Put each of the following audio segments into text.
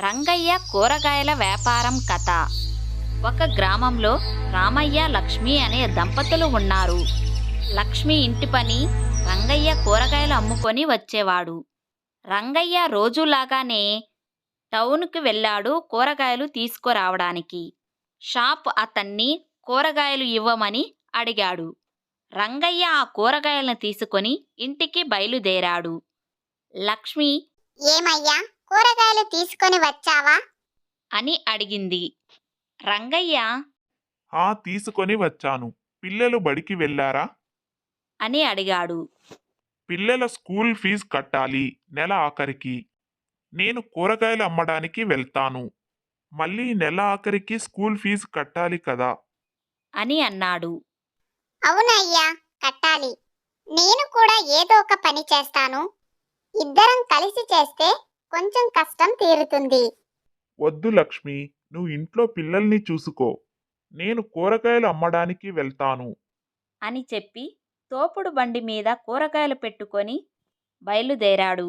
రంగయ్య కూరగాయల వ్యాపారం కథ. ఒక గ్రామంలో రామయ్య లక్ష్మి అనే దంపతులు ఉన్నారు. లక్ష్మి ఇంటి పని రంగయ్య కూరగాయలు అమ్ముకొని వచ్చేవాడు. రంగయ్య రోజులాగానే టౌన్కి వెళ్ళాడు కూరగాయలు తీసుకురావడానికి. షాప్ అతన్ని కూరగాయలు ఇవ్వమని అడిగాడు. రంగయ్య ఆ కూరగాయలను తీసుకొని ఇంటికి బయలుదేరాడు. లక్ష్మి ఏమయ్యా? కూరగాయలు తీసుకొని వచ్చావా? అని అడిగింది. రంగయ్య! ఆ తీసుకొని వచ్చాను. పిల్లలు బడికి వెళ్ళారా? అని అడిగాడు. పిల్లల స్కూల్ ఫీజు కట్టాలి నెల ఆఖరికి. నేను కూరగాయలు అమ్మడానికి వెళ్తాను. మళ్ళీ నెల ఆఖరికి స్కూల్ ఫీజు కట్టాలి కదా? అని అన్నాడు. అవునయ్యా కట్టాలి. నేను కూడా ఏదో ఒక పని చేస్తాను. ఇద్దరం కలిసి చేస్తే కొంచెం కష్టం తీరుతుంది. వద్దు లక్ష్మి నువ్వు ఇంట్లో పిల్లల్ని చూసుకో. నేను కూరగాయలు అమ్మడానికి వెళ్తాను. అని చెప్పి తోపుడు బండి మీద కూరగాయలు పెట్టుకొని బయలుదేరాడు.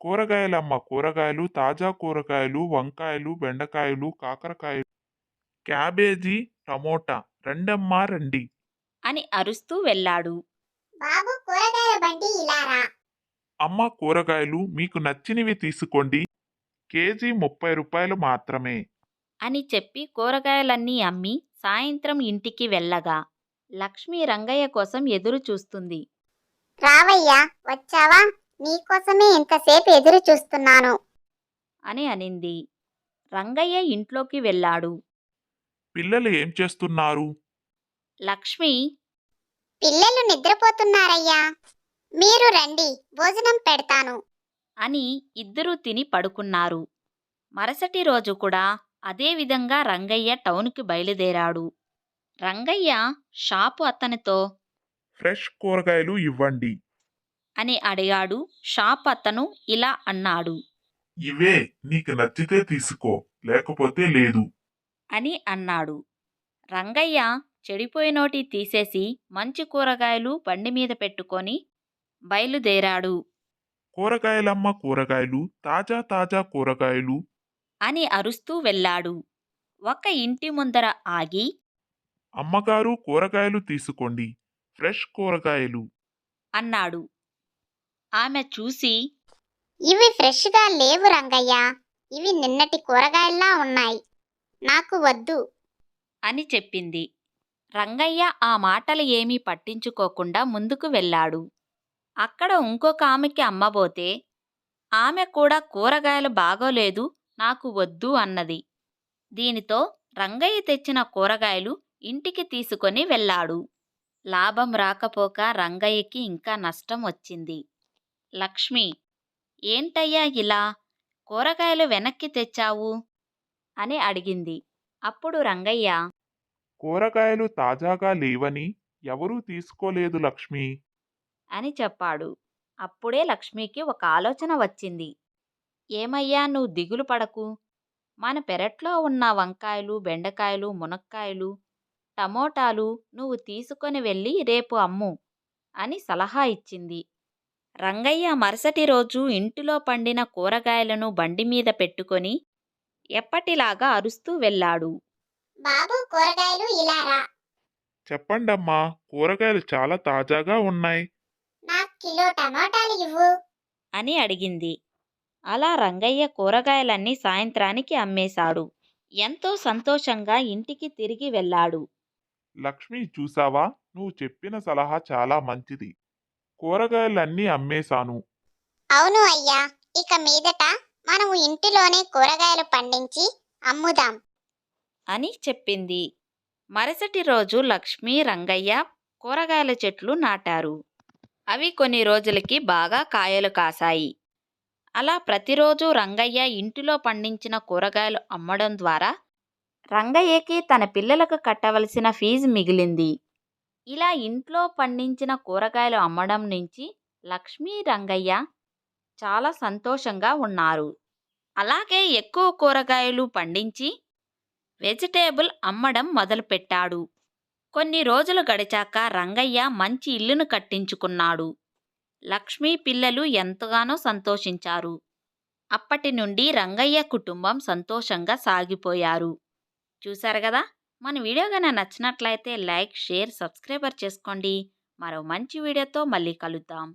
కూరగాయలమ్మ కూరగాయలు తాజా కూరగాయలు వంకాయలు బెండకాయలు కాకరకాయలు క్యాబేజీ టమోటా రెండమ్మా రండి. అని అరుస్తూ వెళ్ళాడు. బాబు కూరగాయల బండి ఇలారా? అమ్మ కూరగాయలు మీకు నచ్చినవి తీసుకోండి. కేజీ ముప్పై రూపాయలు మాత్రమే. అని చెప్పి కూరగాయలన్నీ అమ్మి సాయంత్రం ఇంటికి వెళ్ళగా లక్ష్మి రంగయ్య కోసం ఎదురు చూస్తుంది. రావయ్యా వచ్చావా? నీకోసమే ఇంతసేపు ఎదురు చూస్తున్నాను. అని అనింది. రంగయ్య ఇంట్లోకి వెళ్ళాడు. పిల్లలు ఏం చేస్తున్నారు? లక్ష్మి పిల్లలు నిద్రపోతున్నారయ్యా. మీరు రండి భోజనం పెడతాను. అని ఇద్దరూ తిని పడుకున్నారు. మరుసటి రోజు కూడా అదే విధంగా రంగయ్య టౌన్కి బయలుదేరాడు. రంగయ్య షాపు అతనితో ఫ్రెష్ కూరగాయలు ఇవ్వండి. అని అడిగాడు. షాప్ అతను ఇలా అన్నాడు. ఇవే నీకు నచ్చితే తీసుకో లేకపోతే లేదు. అని అన్నాడు. రంగయ్య చెడిపోయినోటి తీసేసి మంచి కూరగాయలు బండి మీద పెట్టుకొని బయలుదేరాడు. కూరగాయలమ్మ కూరగాయలు తాజా తాజా కూరగాయలు. అని అరుస్తూ వెళ్ళాడు. ఒక ఇంటి ముందర ఆగి అమ్మగారు కూరగాయలు తీసుకోండి ఫ్రెష్ కూరగాయలు. అన్నాడు. ఆమె చూసి ఇవి ఫ్రెష్గా లేవు రంగయ్య ఇవి నిన్నటి కూరగాయల్లా ఉన్నాయి నాకు వద్దు. అని చెప్పింది. రంగయ్య ఆ మాటలు ఏమీ పట్టించుకోకుండా ముందుకు వెళ్ళాడు. అక్కడ ఇంకొక ఆమెకి అమ్మబోతే ఆమె కూడా కూరగాయలు బాగోలేదు నాకు వద్దు అన్నది. దీనితో రంగయ్య తెచ్చిన కూరగాయలు ఇంటికి తీసుకొని వెళ్ళాడు. లాభం రాకపోక రంగయ్యకి ఇంకా నష్టం వచ్చింది. లక్ష్మి ఏంటయ్యా ఇలా? కూరగాయలు వెనక్కి తెచ్చావు? అని అడిగింది. అప్పుడు రంగయ్య కూరగాయలు తాజాగా లేవని ఎవరూ తీసుకోలేదు లక్ష్మి. అని చెప్పాడు. అప్పుడే లక్ష్మికి ఒక ఆలోచన వచ్చింది. ఏమయ్యా నువ్వు దిగులు పడకు. మన పెరట్లో ఉన్న వంకాయలు బెండకాయలు మునక్కాయలు టమోటాలు నువ్వు తీసుకొని వెళ్ళి రేపు అమ్ము అని సలహా ఇచ్చింది. రంగయ్య మరుసటి రోజు ఇంటిలో పండిన కూరగాయలను బండి మీద పెట్టుకొని ఎప్పటిలాగా అరుస్తూ వెళ్ళాడు. బాబు కూరగాయలు ఇలారా చెప్పండమ్మా కూరగాయలు చాలా తాజాగా ఉన్నాయి. కిలో టమాటాలు ఇవ్వు. అని అడిగింది. అలా రంగయ్య కూరగాయలన్నీ సాయంత్రానికి అమ్మేశాడు. ఎంతో సంతోషంగా ఇంటికి తిరిగి వెళ్ళాడు. లక్ష్మి చూసావా? నువ్వు చెప్పిన సలహా చాలా మంచిది. కూరగాయలన్నీ అమ్మేశాను. అవును అయ్యా. ఇక మీదట మనము ఇంటిలోనే కూరగాయలు పండించి అమ్ముదాం. అని చెప్పింది. మరుసటి రోజు లక్ష్మి రంగయ్య కూరగాయల చెట్లు నాటారు. అవి కొన్ని రోజులకి బాగా కాయలు కాసాయి అలా ప్రతిరోజు రంగయ్య ఇంటిలో పండించిన కూరగాయలు అమ్మడం ద్వారా రంగయ్యకి తన పిల్లలకు కట్టవలసిన ఫీజు మిగిలింది. ఇలా ఇంట్లో పండించిన కూరగాయలు అమ్మడం నుంచి లక్ష్మీ రంగయ్య చాలా సంతోషంగా ఉన్నారు. అలాగే ఎక్కువ కూరగాయలు పండించి వెజిటేబుల్ అమ్మడం మొదలుపెట్టాడు. కొన్ని రోజులు గడిచాక రంగయ్య మంచి ఇల్లును కట్టించుకున్నాడు. లక్ష్మీ పిల్లలు ఎంతగానో సంతోషించారు. అప్పటి నుండి రంగయ్య కుటుంబం సంతోషంగా సాగిపోయారు. చూశారు కదా? మన వీడియో కనుక నచ్చినట్లయితే లైక్ షేర్ సబ్స్క్రైబర్ చేసుకోండి. మరో మంచి వీడియోతో మళ్ళీ కలుద్దాం.